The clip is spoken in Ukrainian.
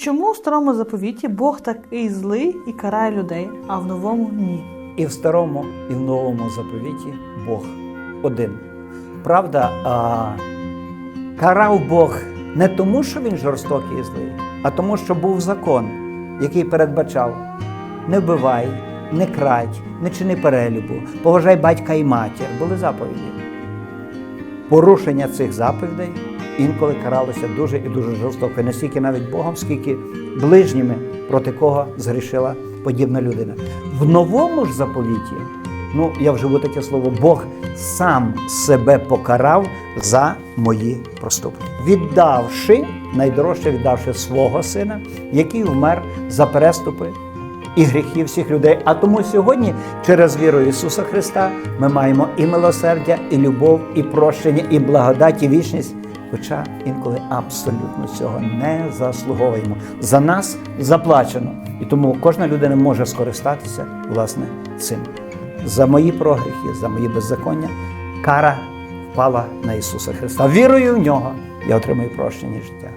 Чому у старому заповіті Бог такий злий і карає людей, а в новому ні? І в старому, і в новому заповіті Бог один. Правда, а, карав Бог не тому, що він жорстокий і злий, а тому, що був закон, який передбачав: не вбивай, не крадь, не чини перелюбу, поважай батька і матір. Були заповіді. Порушення цих заповідей інколи каралося дуже і дуже жорстоко, не стільки навіть Богом, скільки ближніми, проти кого згрішила подібна людина. В новому ж заповіті, ну я вживу таке слово, Бог сам себе покарав за мої проступки, віддавши найдорожче віддавши свого сина, який вмер за переступи і гріхи всіх людей. А тому сьогодні, через віру Ісуса Христа, ми маємо і милосердя, і любов, і прощення, і благодать, і вічність. Хоча інколи абсолютно цього не заслуговуємо. За нас заплачено. І тому кожна людина може скористатися власне цим. За мої прогріхи, за мої беззаконня, кара впала на Ісуса Христа. Вірою в нього я отримую прощення життя.